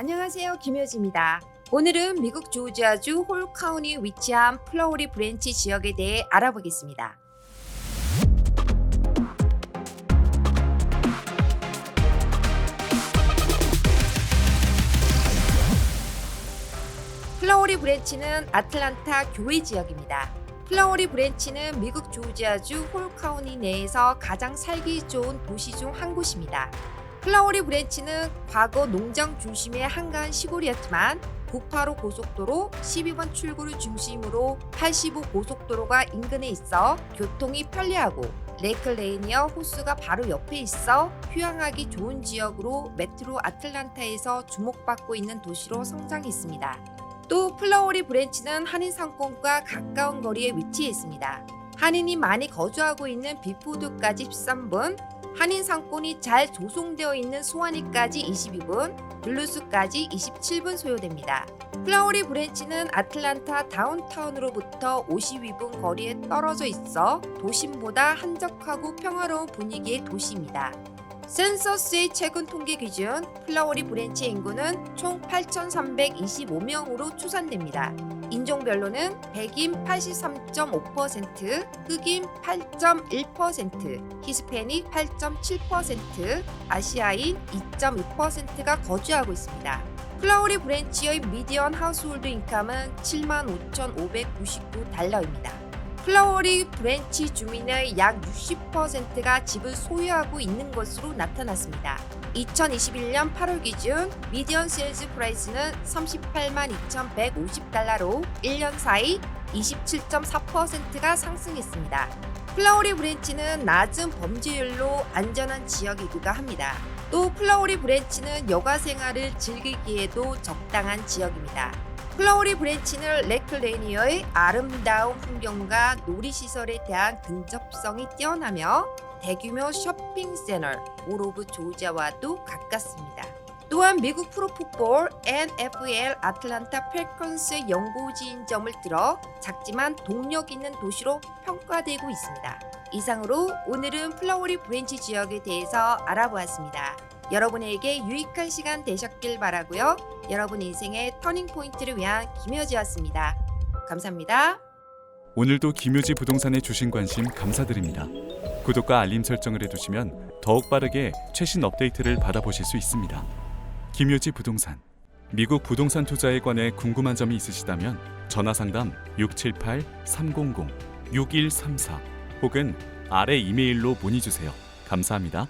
안녕하세요. 김효지입니다. 오늘은 미국 조지아주 홀카운티에 위치한 플로우리 브랜치 지역에 대해 알아보겠습니다. 플라워리 브랜치는 아틀란타 교외 지역입니다. 플라워리 브랜치는 미국 조지아주 홀카운티 내에서 가장 살기 좋은 도시 중 한 곳입니다. 플라워리 브랜치는 과거 농장 중심의 한가한 시골이었지만 985 고속도로 12번 출구를 중심으로 85 고속도로가 인근에 있어 교통이 편리하고 레이클레이니어 호수가 바로 옆에 있어 휴양하기 좋은 지역으로 메트로 아틀란타에서 주목받고 있는 도시로 성장했습니다. 또 플라워리 브랜치는 한인 상권과 가까운 거리에 위치해 있습니다. 한인이 많이 거주하고 있는 비포드까지 13분, 한인 상권이 잘 조성되어 있는 소아니까지 22분, 블루스까지 27분 소요됩니다. 플라워리 브랜치는 아틀란타 다운타운으로부터 52분 거리에 떨어져 있어 도심보다 한적하고 평화로운 분위기의 도시입니다. 센서스의 최근 통계 기준 플라워리 브랜치 인구는 총 8,325명으로 추산됩니다. 인종별로는 백인 83.5%, 흑인 8.1%, 히스패닉 8.7%, 아시아인 2.2%가 거주하고 있습니다. 플라워리 브랜치의 미디언 하우스홀드 인감은 75,599달러입니다. 플라워리 브랜치 주민의 약 60%가 집을 소유하고 있는 것으로 나타났습니다. 2021년 8월 기준 미디언 세일즈 프라이스는 38만 2,150달러로 1년 사이 27.4%가 상승했습니다. 플라워리 브랜치는 낮은 범죄율로 안전한 지역이기도 합니다. 또 플라워리 브랜치는 여가 생활을 즐기기에도 적당한 지역입니다. 플라워리 브랜치는 레클레니어의 아름다운 풍경과 놀이시설에 대한 근접성이 뛰어나며 대규모 쇼핑센터 올 오브 조지아와도 가깝습니다. 또한 미국 프로풋볼 NFL 아틀란타 펠컨스의 연고지인 점을 들어 작지만 동력 있는 도시로 평가되고 있습니다. 이상으로 오늘은 플라워리 브랜치 지역에 대해서 알아보았습니다. 여러분에게 유익한 시간 되셨길 바라고요. 여러분 인생의 터닝 포인트를 위한 김효지였습니다. 감사합니다. 오늘도 김효지 부동산에 주신 관심 감사드립니다. 구독과 알림 설정을 해두시면 더욱 빠르게 최신 업데이트를 받아보실 수 있습니다. 김효지 부동산 미국 부동산 투자에 관해 궁금한 점이 있으시다면 전화 상담 678-300-6134 혹은 아래 이메일로 문의 주세요. 감사합니다.